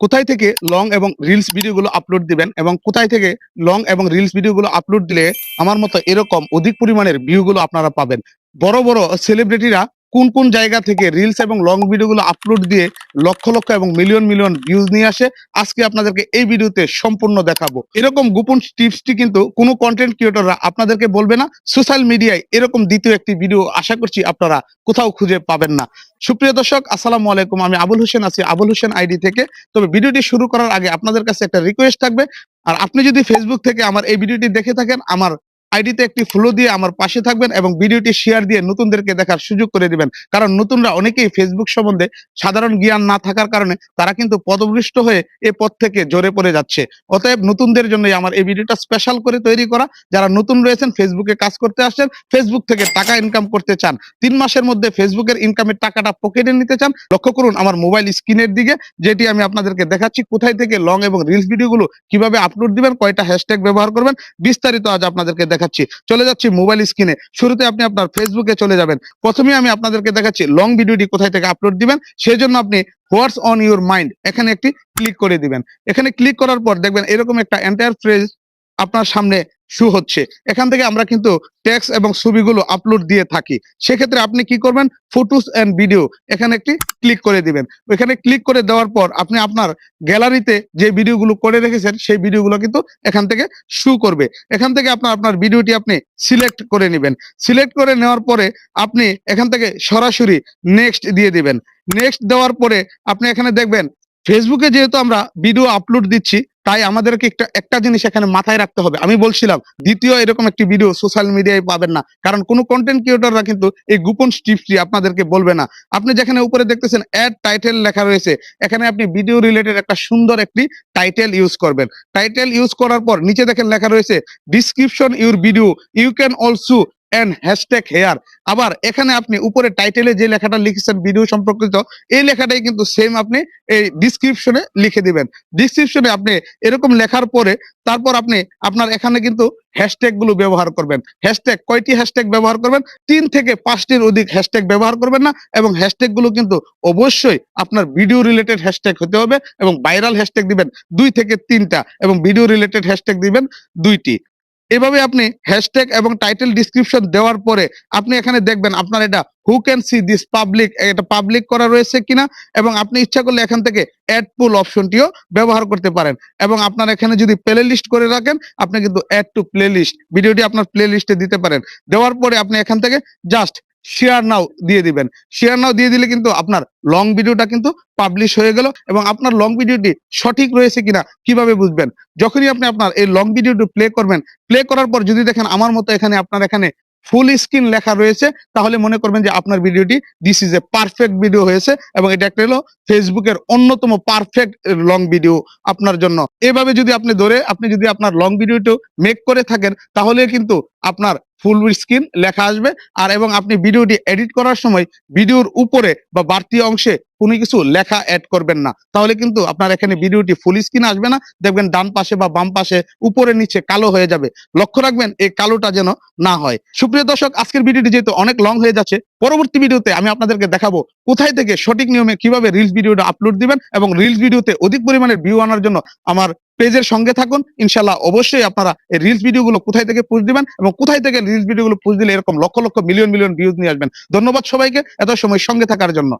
কোথায় থেকে লং এবং রিলস ভিডিওগুলো আপলোড দিবেন এবং কোথায় থেকে লং এবং রিলস ভিডিওগুলো আপলোড দিলে আমার মতো এরকম অধিক পরিমাণের ভিউগুলো আপনারা পাবেন। বড় বড় সেলিব্রিটিরা কোন কোন জায়গা থেকে রিলস এবং লং ভিডিওগুলো আপলোড দিয়ে লক্ষ লক্ষ এবং মিলিয়ন মিলিয়ন ভিউজ নিয়ে আসে, আজকে আপনাদেরকে এই ভিডিওতে সম্পূর্ণ দেখাবো। এরকম গোপন টিপসটি কিন্তু কোনো কন্টেন্ট ক্রিয়েটররা আপনাদেরকে বলবে না। সোশ্যাল মিডিয়ায় এরকম দ্বিতীয় একটি ভিডিও আশা করছি আপনারা কোথাও খুঁজে পাবেন না। সুপ্রিয় দর্শক, আসসালামু আলাইকুম। আমি আবুল হোসেন আছি আবুল হোসেন আইডি থেকে। তবে ভিডিওটি শুরু করার আগে আপনাদের কাছে একটা রিকোয়েস্ট থাকবে। আর আপনি যদি ফেসবুক থেকে আমার এই ভিডিওটি দেখে থাকেন, আমার আইডিতে একটি ফলো দিয়ে আমার পাশে থাকবেন এবং ভিডিওটি শেয়ার দিয়ে নতুনদেরকে দেখার সুযোগ করে দিবেন। কারণ নতুনরা অনেকেই ফেসবুক সম্বন্ধে সাধারণ জ্ঞান না থাকার কারণে তারা কিন্তু পদভৃষ্ট হয়ে এ পথ থেকে জোরে পড়ে যাচ্ছে। অতএব নতুনদের জন্যই আমার এই ভিডিওটা স্পেশাল করে তৈরি করা। যারা নতুন রয়েছেন ফেসবুকে কাজ করতে আসছেন ফেসবুক থেকে টাকা ইনকাম করতে চান, তিন মাসের মধ্যে ফেসবুকের ইনকামের টাকাটা পকেটে নিতে চান, লক্ষ্য করুন আমার মোবাইল স্ক্রিনের দিকে, যেটি আমি আপনাদেরকে দেখাচ্ছি, কোথায় থেকে লং এবং রিলস ভিডিওগুলো কীভাবে আপলোড দিবেন, কয়টা হ্যাশট্যাগ ব্যবহার করবেন, বিস্তারিত আজ আপনাদেরকে দেখাচ্ছি। চলে যাচ্ছি মোবাইল স্ক্রিনে শুরুতে আপনি আপনার ফেসবুকে চলে যাবেন। প্রথমে আমি আপনাদেরকে দেখাচ্ছি লং ভিডিওটি কোথায় থেকে আপলোড দিবেন। সেই জন্য আপনি হোয়াটস অন ইউর মাইন্ড এখানে একটি ক্লিক করে দিবেন। এখানে ক্লিক করার পর দেখবেন এরকম একটা এন্টায়ার ফ্রেজ আপনার সামনে শু হচ্ছে। এখান থেকে আমরা কিন্তু টেক্সট এবং ছবিগুলো আপলোড দিয়ে থাকি। সেক্ষেত্রে আপনি কি করবেন? ফটোস এন্ড ভিডিও এখানে একটি ক্লিক করে দিবেন। এখানে ক্লিক করে দেওয়ার পর আপনি আপনার গ্যালারিতে যে ভিডিওগুলো করে রেখেছেন, সেই ভিডিওগুলো কিন্তু এখান থেকে শু করবে। এখান থেকে আপনার আপনার ভিডিওটি আপনি সিলেক্ট করে নেবেন। সিলেক্ট করে নেওয়ার পরে আপনি এখান থেকে সরাসরি নেক্সট দিয়ে দিবেন। নেক্সট দেওয়ার পরে আপনি এখানে দেখবেন ফেসবুকে যেহেতু আমরা ভিডিও আপলোড দিচ্ছি তাই আমাদেরকে একটা একটা জিনিস এখানে মাথায় রাখতে হবে। আমি বলছিলাম, দ্বিতীয় এরকম একটি ভিডিও সোশ্যাল মিডিয়ায় পাবেন না। কারণ কোনো কন্টেন্ট ক্রিয়েটররা কিন্তু এই গোপন টিপসটি আপনাদেরকে বলবে না। আপনি যেখানে উপরে দেখতেছেন অ্যাড টাইটেল লেখা রয়েছে, এখানে আপনি ভিডিও রিলেটেড একটা সুন্দর একটি টাইটেল ইউজ করবেন। টাইটেল ইউজ করার পর নিচে দেখেন লেখা রয়েছে description your video you can also and hashtag here আবার এখানে আপনি উপরে টাইটেলে যে লেখাটা লিখেছেন ভিডিও সম্পর্কিত, এই লেখাটাই কিন্তু সেম আপনি এই ডিসক্রিপশনে লিখে দিবেন। ডিসক্রিপশনে আপনি এরকম লেখার পরে তারপর আপনি আপনার এখানে কিন্তু হ্যাশট্যাগগুলো ব্যবহার করবেন। হ্যাশট্যাগ কয়টি হ্যাশট্যাগ ব্যবহার করবেন? তিন থেকে পাঁচটির অধিক হ্যাশট্যাগ ব্যবহার করবেন না এবং হ্যাশট্যাগগুলো কিন্তু অবশ্যই আপনার ভিডিও রিলেটেড হ্যাশট্যাগ হতে হবে এবং ভাইরাল হ্যাশট্যাগ দিবেন দুই থেকে তিনটা এবং ভিডিও রিলেটেড হ্যাশট্যাগ দিবেন দুইটি। এভাবে আপনি হ্যাশট্যাগ এবং টাইটেল ডিসক্রিপশন দেওয়ার পরে আপনি এখানে দেখবেন আপনার এটা who can see this public এটা পাবলিক করা রয়েছে কিনা এবং আপনি ইচ্ছা করলে এখান থেকে অ্যাড পুল অপশনটিও ব্যবহার করতে পারেন। এবং আপনার এখানে যদি প্লে লিস্ট করে রাখেন, আপনি কিন্তু অ্যাড টু প্লে লিস্ট ভিডিওটি আপনার প্লে লিস্টে দিতে পারেন। দেওয়ার পরে আপনি এখান থেকে জাস্ট শেয়ার নাও দিয়ে দিবেন। শেয়ার নাও দিয়ে দিলে কিন্তু আপনার লং ভিডিওটা কিন্তু পাবলিশ হয়ে গেল এবং আপনার লং ভিডিওটি সঠিক রয়েছে কিনা কীভাবে বুঝবেন? যখনই আপনি আপনার এই লং ভিডিওটি প্লে করবেন প্লে করার পর যদি দেখেন আমার মতো এখানে আপনার এখানে ফুল স্ক্রিন লেখা রয়েছে, তাহলে মনে করবেন যে আপনার ভিডিওটি this is a perfect video হয়েছে এবং এটা একটা হলো ফেসবুকের অন্যতম পারফেক্ট লং ভিডিও আপনার জন্য। এভাবে যদি আপনি ধরে, আপনি যদি আপনার লং ভিডিওটি মেক করে থাকেন, তাহলে কিন্তু আপনার ফুল স্ক্রিন লেখা আসবে। আর এবং আপনি ভিডিওটি এডিট করার সময় ভিডিওর উপরে বা বাড়তি অংশে কোনো কিছু লেখা অ্যাড করবেন না। তাহলে কিন্তু আপনার এখানে ভিডিওটি ফুল স্ক্রিন আসবে না। দেখবেন ডান পাশে বা বাম পাশে উপরে নিচে কালো হয়ে যাবে। লক্ষ্য রাখবেন এই কালোটা যেন না হয়। সুপ্রিয় দর্শক, আজকের ভিডিওটি যেহেতু অনেক লং হয়ে যাচ্ছে, পরবর্তী ভিডিওতে আমি আপনাদেরকে দেখাবো কোথায় থেকে সঠিক নিয়মে কীভাবে রিলস ভিডিওটা আপলোড দিবেন এবং রিলস ভিডিওতে অধিক পরিমাণে ভিউ আনার জন্য আমার পেজের সঙ্গে থাকুন। ইনশাল্লাহ অবশ্যই আপনারা এই রিলস ভিডিওগুলো কোথায় থেকে পুষ দিবেন এবং কোথায় থেকে রিলস ভিডিওগুলো পুষ দিলে এরকম lakh lakh million million views নিয়ে আসবেন। ধন্যবাদ সবাইকে। এত সময় সঙ্গে থাকার জন্য।